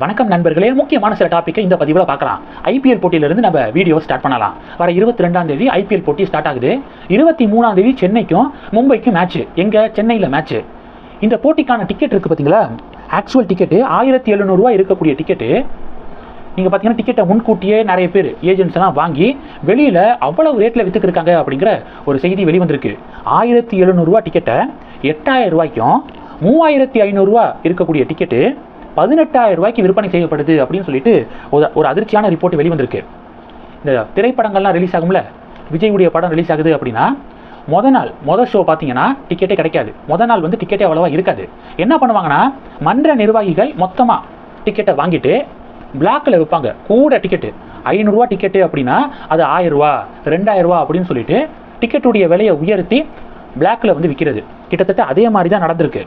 வணக்கம் நண்பர்களே. முக்கியமான சில டாப்பிக்கை இந்த பதிவில் பார்க்கலாம். ஐபிஎல் போட்டியிலிருந்து நம்ம வீடியோ ஸ்டார்ட் பண்ணலாம். வர இருபத்தி ரெண்டாம் தேதி ஐபிஎல் போட்டி ஸ்டார்ட் ஆகுது. இருபத்தி மூணாம் தேதி சென்னைக்கும் மும்பைக்கும் மேட்ச்சு எங்கே? சென்னையில் மேட்ச்சு இந்த போட்டிக்கான டிக்கெட் இருக்குது பார்த்தீங்களா ஆக்சுவல் டிக்கெட்டு ஆயிரத்தி எழுநூறுவா இருக்கக்கூடிய டிக்கெட்டு நீங்கள் பார்த்தீங்கன்னா டிக்கெட்டை முன்கூட்டியே நிறைய பேர் ஏஜென்ட்ஸ்லாம் வாங்கி வெளியில் அவ்வளவு ரேட்டில் விற்றுக்கிருக்காங்க அப்படிங்கிற ஒரு செய்தி வெளிவந்திருக்கு. ஆயிரத்தி எழுநூறுவா டிக்கெட்டை எட்டாயிரம் ரூபாய்க்கும் மூவாயிரத்தி ஐநூறுரூவா இருக்கக்கூடிய டிக்கெட்டு பதினெட்டாயிரம் ரூபாய்க்கு விற்பனை செய்யப்படுது அப்படின்னு சொல்லிட்டு ஒரு ஒரு அதிர்ச்சியான ரிப்போர்ட் வெளிவந்திருக்கு. இந்த திரைப்படங்கள்லாம் ரிலீஸ் ஆகும்ல? விஜயுடைய படம் ரிலீஸ் ஆகுது அப்படின்னா முத நாள் மொதல் ஷோ பார்த்தீங்கன்னா டிக்கெட்டே கிடைக்காது. முத நாள் வந்து டிக்கெட்டே அவ்வளோவா இருக்காது. என்ன பண்ணுவாங்கன்னா மன்ற நிர்வாகிகள் மொத்தமாக டிக்கெட்டை வாங்கிட்டு பிளாக்கில் விற்பாங்க. கூட டிக்கெட்டு ஐநூறுரூவா டிக்கெட்டு அப்படின்னா அது ஆயிரரூவா ரெண்டாயிரரூவா அப்படின்னு சொல்லிட்டு டிக்கெட்டுடைய விலையை உயர்த்தி பிளாக்கில் வந்து விற்கிறது கிட்டத்தட்ட அதே மாதிரி தான் நடந்திருக்கு.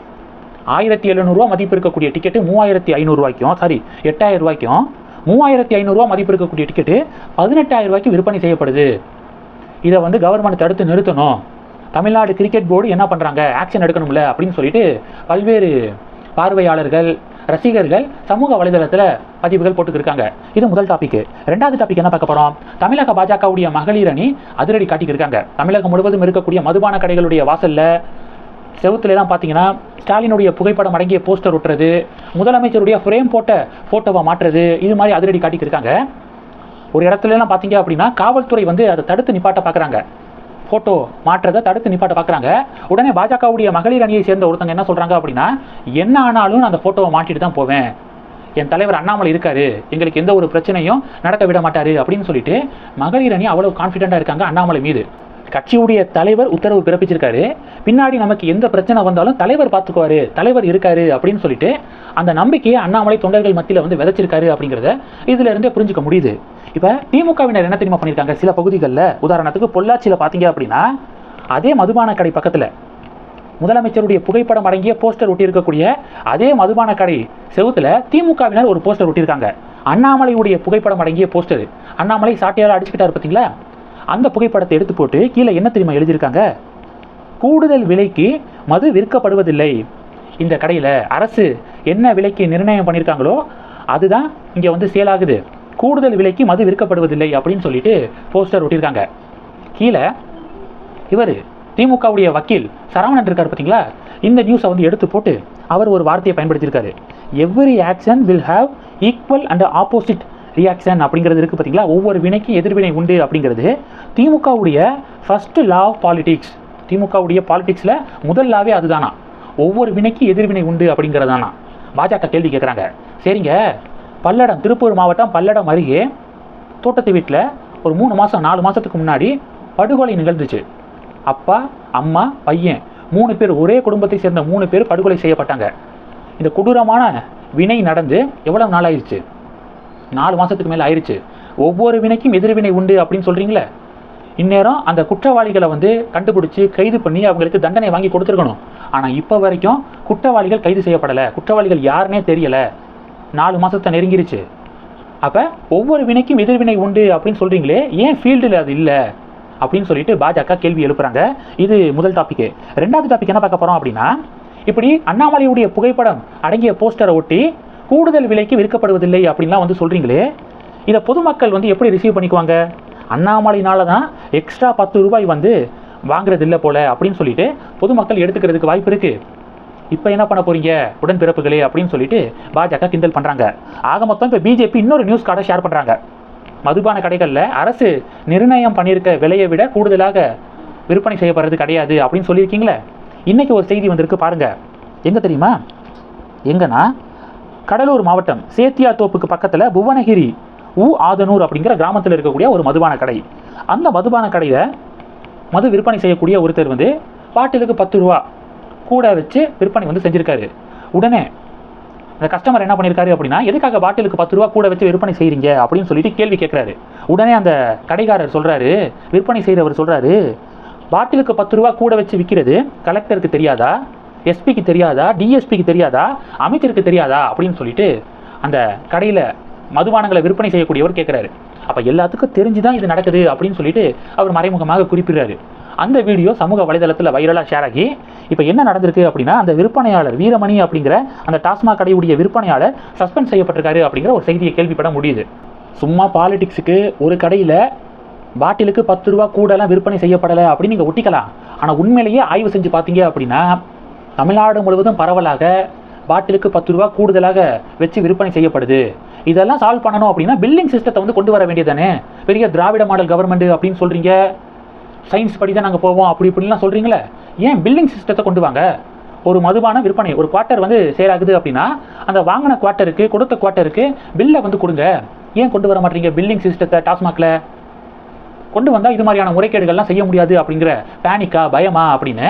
ஆயிரத்தி எழுநூறுவா மதிப்பு இருக்கக்கூடிய டிக்கெட்டு மூவாயிரத்தி ஐநூறுரூவாய்க்கும் சாரி எட்டாயிரம் ரூபாய்க்கும் மூவாயிரத்தி ஐநூறுரூவா மதிப்பு இருக்கக்கூடிய டிக்கெட்டு பதினெட்டாயிரம் ரூபாய்க்கு விற்பனை செய்யப்படுது. இதை வந்து கவர்மெண்ட் தடுத்து நிறுத்தணும். தமிழ்நாடு கிரிக்கெட் போர்டு என்ன பண்ணுறாங்க ஆக்ஷன் எடுக்கணும்ல அப்படின்னு சொல்லிட்டு பல்வேறு பார்வையாளர்கள் ரசிகர்கள் சமூக வலைதளத்தில் பதிவுகள் போட்டுக்கிருக்காங்க. இது முதல் டாபிக் ரெண்டாவது டாபிக் என்ன பார்க்க போகிறோம் தமிழக பாஜகவுடைய மகளிர் அணி அதிரடி காட்டிக்கிருக்காங்க. தமிழகம் முழுவதும் இருக்கக்கூடிய மதுபான கடைகளுடைய வாசலில் செவத்துலலாம் பார்த்தீங்கன்னா ஸ்டாலினுடைய புகைப்படம் அடங்கிய போஸ்டர் ஒட்டுறது முதலமைச்சருடைய ஃப்ரேம் போட்ட ஃபோட்டோவை மாற்றுறது இது மாதிரி அதிரடி காட்டிக்கிருக்காங்க ஒரு இடத்துலலாம் பார்த்தீங்க அப்படின்னா காவல்துறை வந்து அதை தடுத்து நிப்பாட்ட பார்க்குறாங்க ஃபோட்டோ மாற்றதை தடுத்து நிப்பாட்ட பார்க்குறாங்க உடனே பாஜகவுடைய மகளிர் அணியை சேர்ந்த ஒருத்தங்க என்ன சொல்கிறாங்க அப்படின்னா என்ன ஆனாலும் நான் அந்த ஃபோட்டோவை மாட்டிட்டு தான் போவேன். என் தலைவர் அண்ணாமலை இருக்காரு. எங்களுக்கு எந்த ஒரு பிரச்சனையும் நடக்க விட மாட்டாரு. அப்படின்னு சொல்லிட்டு மகளிர் அணி அவ்வளவு கான்ஃபிடென்ட்டாக இருக்காங்க அண்ணாமலை மீது. கட்சியுடைய தலைவர் உத்தரவு பிறப்பிச்சிருக்காரு. பின்னாடி நமக்கு எந்த பிரச்சனை வந்தாலும் தலைவர் பார்த்துக்குவாரு. தலைவர் இருக்காரு அப்படின்னு சொல்லிட்டு அந்த நம்பிக்கையை அண்ணாமலை தொண்டர்கள் மத்தியில் வந்து விதைச்சிருக்காரு அப்படிங்கிறத இதுல இருந்தே புரிஞ்சுக்க முடியுது. இப்போ திமுகவினர் என்ன தெரியுமா பண்ணியிருக்காங்க? சில பகுதிகளில் உதாரணத்துக்கு பொள்ளாச்சியில் பார்த்தீங்க அப்படின்னா அதே மதுபான கடை பக்கத்தில் முதலமைச்சருடைய புகைப்படம் அடங்கிய போஸ்டர் ஒட்டியிருக்கக்கூடிய அதே மதுபான கடை செவுத்துல திமுகவினர் ஒரு போஸ்டர் ஒட்டியிருக்காங்க. அண்ணாமலையுடைய புகைப்படம் அடங்கிய போஸ்டர். அண்ணாமலை சாட்டையால் அடிச்சுக்கிட்டார் பார்த்தீங்களா அந்த புகைப்படத்தை எடுத்து போட்டு கீழே என்ன தெரியுமா எழுதியிருக்காங்க? கூடுதல் விலைக்கு மது விற்கப்படுவதில்லை. இந்த கடையில் அரசு என்ன விலைக்கு நிர்ணயம் பண்ணியிருக்காங்களோ அதுதான் இங்கே வந்து சேல் ஆகுது. கூடுதல் விலைக்கு மது விற்கப்படுவதில்லை அப்படின்னு சொல்லிட்டு போஸ்டர் ஒட்டியிருக்காங்க. கீழே இவர் திமுகவுடைய வக்கீல் சரவணன் இருக்கார் பார்த்தீங்களா? இந்த நியூஸை வந்து எடுத்து போட்டு அவர் ஒரு வார்த்தையை பயன்படுத்தியிருக்காரு. Every action will have equal and opposite reaction அப்படிங்கிறது இருக்குது பார்த்தீங்களா? ஒவ்வொரு வினைக்கும் எதிர்வினை உண்டு அப்படிங்கிறது திமுகவுடைய ஃபஸ்ட்டு லா ஆஃப் பாலிடிக்ஸ் திமுகவுடைய பாலிடிக்ஸில் முதல் லாவே அதுதானா? ஒவ்வொரு வினைக்கு எதிர்வினை உண்டு அப்படிங்கிறதானா? பாஜக கேள்வி கேட்குறாங்க சரிங்க. பல்லடம் திருப்பூர் மாவட்டம் பல்லடம் அருகே தோட்டத்து வீட்டில் ஒரு மூணு மாதம் நாலு மாதத்துக்கு முன்னாடி படுகொலை நிகழ்ந்துச்சு. அப்பா அம்மா பையன் மூணு பேர் ஒரே குடும்பத்தை சேர்ந்த மூணு பேர் படுகொலை செய்யப்பட்டாங்க. இந்த கொடூரமான வினை நடந்து எவ்வளவு நாள் ஆயிடுச்சு நாலு மாதத்துக்கு மேலே ஆயிடுச்சு ஒவ்வொரு வினைக்கும் எதிர்வினை உண்டு அப்படின்னு சொல்கிறீங்களே இந்நேரம் அந்த குற்றவாளிகளை வந்து கண்டுபிடிச்சி கைது பண்ணி அவங்களுக்கு தண்டனை வாங்கி கொடுத்துருக்கணும். ஆனால் இப்போ வரைக்கும் குற்றவாளிகள் கைது செய்யப்படலை. குற்றவாளிகள் யாருன்னே தெரியலை. நாலு மாதத்தை நெருங்கிருச்சு. அப்போ ஒவ்வொரு வினைக்கும் எதிர்வினை உண்டு அப்படின்னு சொல்கிறீங்களே ஏன் ஃபீல்டில் அது இல்லை? அப்படின்னு சொல்லிட்டு பாஜக கேள்வி எழுப்புறாங்க. இது முதல் டாபிக் ரெண்டாவது டாபிக் என்ன பார்க்க போகிறோம் அப்படின்னா இப்படி அண்ணாமலையுடைய புகைப்படம் அடங்கிய போஸ்டரை ஒட்டி கூடுதல் விலைக்கு விற்கப்படுவதில்லை அப்படின்லாம் வந்து சொல்கிறீங்களே இதை பொதுமக்கள் வந்து எப்படி ரிசீவ் பண்ணிக்குவாங்க? அண்ணாமலையினால தான் எக்ஸ்ட்ரா பத்து ரூபாய் வந்து வாங்குறது இல்லை போல அப்படின்னு சொல்லிட்டு பொதுமக்கள் எடுத்துக்கிறதுக்கு வாய்ப்பு இருக்குது இப்போ என்ன பண்ண போறீங்க? உடன்பிறப்புகளே அப்படின்னு சொல்லிட்டு பாஜக கிண்டல் பண்ணுறாங்க ஆக மொத்தம் இப்போ பிஜேபி இன்னொரு நியூஸ் கார்டை ஷேர் பண்ணுறாங்க மதுபான கடைகளில் அரசு நிர்ணயம் பண்ணியிருக்க விலையை விட கூடுதலாக விற்பனை செய்யப்படுறது கிடையாது அப்படின்னு சொல்லியிருக்கீங்களே? இன்றைக்கி ஒரு செய்தி வந்திருக்கு பாருங்க. எங்கே தெரியுமா? எங்கன்னா கடலூர் மாவட்டம் சேத்தியா தோப்புக்கு பக்கத்தில் புவனகிரி உ ஆதனூர் அப்படிங்கிற கிராமத்தில் இருக்கக்கூடிய ஒரு மதுபான கடை. அந்த மதுபான கடையில் மது விற்பனை செய்யக்கூடிய ஒருத்தர் வந்து பாட்டிலுக்கு பத்து ரூபா கூட வச்சு விற்பனை வந்து செஞ்சுருக்காரு. உடனே அந்த கஸ்டமர் என்ன பண்ணியிருக்காரு அப்படின்னா எதுக்காக பாட்டிலுக்கு பத்து ரூபா கூட வச்சு விற்பனை செய்கிறீங்க அப்படின்னு சொல்லிட்டு கேள்வி கேட்குறாரு உடனே அந்த கடைக்காரர் சொல்கிறாரு விற்பனை செய்கிறவர் சொல்கிறாரு பாட்டிலுக்கு பத்து ரூபா கூட வச்சு விற்கிறது கலெக்டருக்கு தெரியாதா? எஸ்பிக்கு தெரியாதா? டிஎஸ்பிக்கு தெரியாதா? அமைச்சருக்கு தெரியாதா? அப்படின்னு சொல்லிட்டு அந்த கடையில் மதுபானங்களை விற்பனை செய்யக்கூடியவர் கேட்குறாரு அப்போ எல்லாத்துக்கும் தெரிஞ்சு தான் இது நடக்குது அப்படின்னு சொல்லிட்டு அவர் மறைமுகமாக குறிப்பிடுறாரு. அந்த வீடியோ சமூக வலைதளத்தில் வைரலாக ஷேர் ஆகி இப்போ என்ன நடந்திருக்கு அப்படின்னா அந்த விற்பனையாளர் வீரமணி அப்படிங்கிற அந்த டாஸ்மாக் கடையுடைய விற்பனையாளர் சஸ்பெண்ட் செய்யப்பட்டிருக்காரு அப்படிங்கிற ஒரு செய்தியை கேள்விப்பட முடியுது. சும்மா பாலிடிக்ஸுக்கு ஒரு கடையில் பாட்டிலுக்கு பத்து ரூபா கூடலாம் விற்பனை செய்யப்படலை அப்படின்னு நீங்கள் ஒட்டிக்கலாம். ஆனால் உண்மையிலேயே ஆய்வு செஞ்சு பார்த்தீங்க அப்படின்னா தமிழ்நாடு முழுவதும் பரவலாக பாட்டிலுக்கு பத்து ரூபா கூடுதலாக வச்சு விற்பனை செய்யப்படுது. இதெல்லாம் சால்வ் பண்ணணும் அப்படின்னா பில்லிங் சிஸ்டத்தை வந்து கொண்டு வர வேண்டியதானே பெரிய திராவிட மாடல் கவர்மெண்ட் அப்படின்னு சொல்கிறீங்க சயின்ஸ் படி தான் நாங்கள் போவோம் அப்படி இப்படின்லாம் சொல்கிறீங்களே ஏன் பில்லிங் சிஸ்டத்தை கொண்டு வாங்க? ஒரு மதுபான விற்பனை ஒரு குவார்ட்டர் வந்து சேல் ஆகுது அப்படின்னா அந்த வாங்கின குவார்ட்டருக்கு கொடுத்த குவார்ட்டருக்கு பில்லை வந்து கொடுங்க. ஏன் கொண்டு வர மாட்டீங்க பில்லிங் சிஸ்டத்தை டாஸ்மாகில்? கொண்டு வந்தால் இது மாதிரியான முறைகேடுகள்லாம் செய்ய முடியாது அப்படிங்கிற பேனிக்கா பயமா அப்படின்னு